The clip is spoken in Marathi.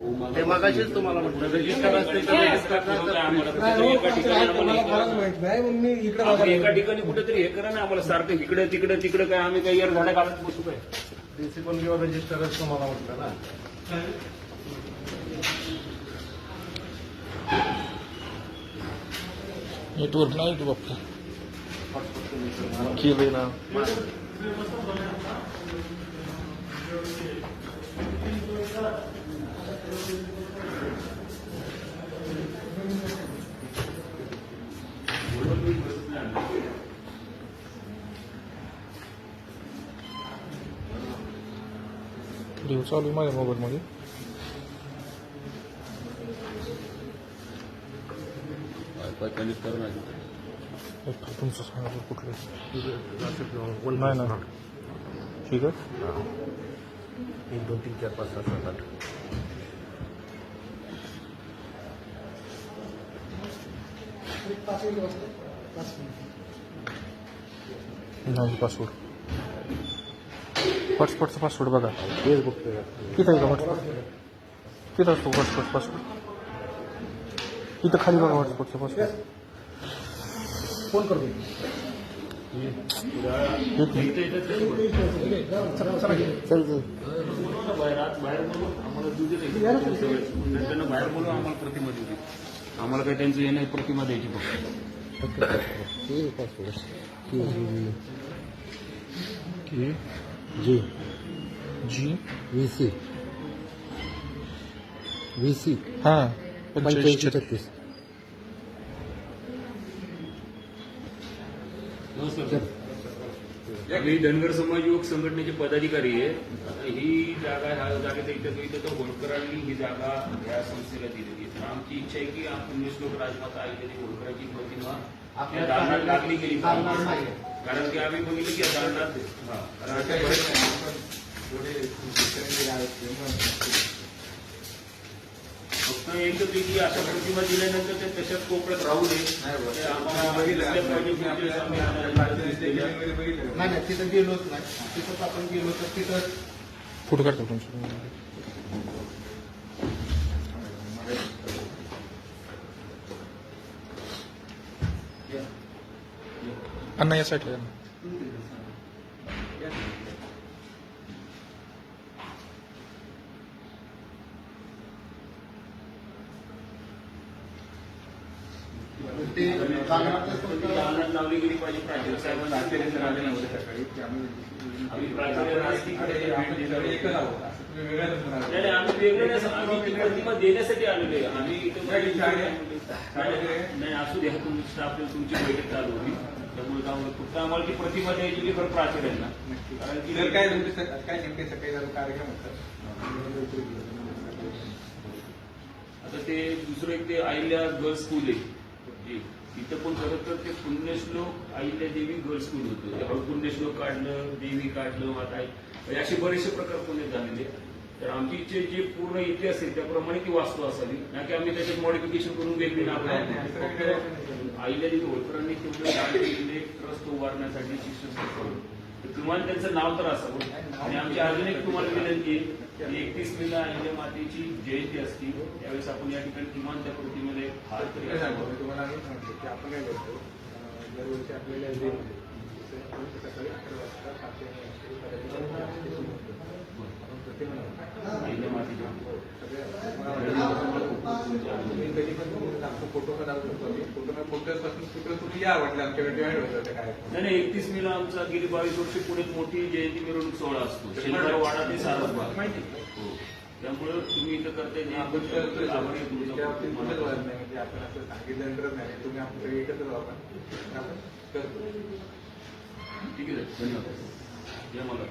ते मगाशीच तुम्हाला म्हटलं रजिस्टर असते तर रजिस्टर नाही, आमचं आहे, मला फारच माहीत नाही मग मी इकडे आम्ही बघायला एका ठिकाणी कुठेतरी हे करा ना आम्हाला सारखं इकडे तिकडे तिकडे काय आम्ही काही यार झाडा काढत बसू काय? प्रिन्सिपल किंवा रजिस्टरच तुम्हाला म्हटलं ना. नेटवर्क नाही तू बाप्पा ना. व्हिडिओ चालू आहे माझ्या मोबाईलमध्ये. तुमचं सांगा कुठलं नाही ना ठीक आहे. एक दोन तीन चार पाच सहा सात आठ. नाही पासवर्ड. हॉटस्पॉटचा पासवर्ड बघा तेच बघतोय तिथं आहे का हॉटस्पॉट तिथं असतो हॉटस्पॉट पासवर्ड तिथं खाली बघा हॉटस्पॉटचा पासवर्ड फोन करतो एक मिनिट चल चल बाहेर आत बाहेर बोलून आम्हाला दूध देते. त्यांना बाहेर बोलून आम्हाला प्रतिमा देऊ दे. आम्हाला काही त्यांचं हे नाही प्रतिमा द्यायची फक्त की जी। जी। वी सी वी सी हां पंच्याऐंशी छत्तीस। मी धनगर समाज युवक संघटनेचे पदाधिकारी आहे. आता ही जागा ह्या जागेत इथं इथं तर होळकरांनी ही जागा या संस्थेला दिलेली आहे. तर आमची इच्छा आहे की आपण श्लोक राजमाता आईलेली होळकरांची प्रतिमा या दालनात लागली गेली. कारण की आम्ही बघितलं की हा, बऱ्याच- फक्त एकच आहे की अशा प्रतिमा दिल्यानंतर ते तशाच कोपऱ्यात राहू नये. नाही तिथं गेलोच नाही. तिथंच आपण गेलो तर तिथं फोटो अण्णा या साईडला या ते लावली गेली पाहिजे प्राचार्य साहेबांनी आश्चर्य आले नव्हते आम्ही प्राचार्य राजकीय नाही, नाही, आम्ही वेगळे नाही आम्ही ती प्रतिमा देण्यासाठी आलेलो आहे आम्ही इथं नाही, नाही असू द्या तुम्ही स्टाफ तुमची बैठक चालू होती त्यामुळे फक्त आम्हाला ती प्रतिमा द्यायची होती खरं प्राचार्यांना कारण की जर काय तुमचे सक- काय नेमके सकाळी झालं कार्यक्रम होतात आता ते दुसरं एक ते अहिल्या गर्ल्स स्कूल आहे एक. तिथं पण खरं तर ते पुण्यश्लोक आईल्या देवी गर्ल्स स्कूल होतं ते पुण्यश्लोक काढलं देवी काढलं माता आई म्हणजे असे बरेचसे प्रकार पुण्यात झालेले तर आमची जे पूर्ण इतिहास आहे त्याप्रमाणे ती वास्तू असावी. ना की आम्ही त्याच्यात मॉडिफिकेशन करून वेगळी देवी होळकरांनी केलेले ट्रस्ट उभारण्यासाठी शिक्षण तर किमान त्यांचं नाव तर असावं. आणि आमची अजून एक तुम्हाला विनंती आहे की एकतीस मेला अहिल्या मातेची जयंती असती. त्यावेळेस आपण या ठिकाणी किमान त्या एक हार तरी तुम्हाला आम्ही सांगतो की आपण काय करतो दरवर्षी आपल्याला सकाळी अकरा वाजता सातशे ऐंशी करायची सुरू होते. आपण प्रतिमा लावतो. अहिल्या मातेच्या तुम्ही कधी पण तुम्ही आमचा फोटो पण लावू शकतो आम्ही फोटो फोटोपासून तिकडे तुम्ही या वाटलं आमच्याकडे जॉईन होतं त्या कार्यक्रमात नाही नाही एकतीस मेला आमचा गेली बावीस वर्षे पुण्यात मोठी जयंती मिरवणूक सोहळा असतो. शनिवार वाडा ते सारसबाग. माहिती. हो. त्यामुळं तुम्ही इथं आपण नाही म्हणजे आपण असं सांगितल्यानंतरच नाही. तुम्ही आपण एकत्र आपण करतो ठीक आहे धन्यवाद. जय मला.